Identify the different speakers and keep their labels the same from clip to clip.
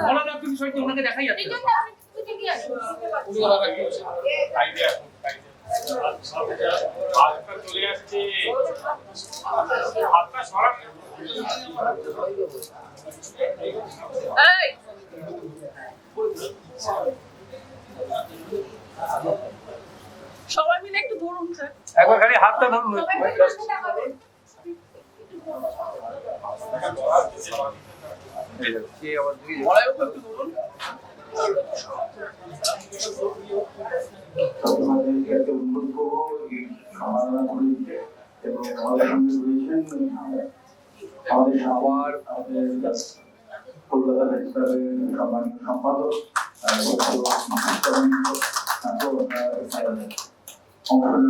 Speaker 1: বলা যাক বিষয়টি ওনাকে দেখাই যাচ্ছে
Speaker 2: এই। জন্য আমি খুঁজে দিয়ে
Speaker 3: হাতটা চলে আসছে
Speaker 2: সবাই মিলে একটু ধরুন স্যার
Speaker 1: একবার খালি হাতটা ধরুন। ধরুন
Speaker 4: আপনাদেরকে একটা অনুরোধ করব এই সমাধান করে দিতে এবং আমাদের সঙ্গে রয়েছেন আমাদের সবার আমাদের কলকাতা রেজিস্টারের সম্মানিত সম্পাদক আহ, ডক্টর মাহমুদ করিম, তাকেও আমরা এখানে অংশ নেওয়ার জন্য অনুরোধ করব।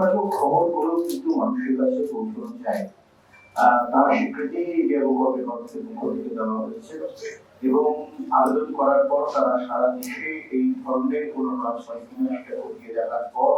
Speaker 4: ইতিবাচক খবরগুলো কিন্তু মানুষের কাছে পৌঁছানো যায়। তার স্বীকৃতি মানুষের পক্ষ থেকে দেওয়া হয়েছে এবং আবেদন করার পর তারা সারা দেশে এই ধরনের কোনো কাজ হয় কিনা সেটা খতিয়ে দেখার পর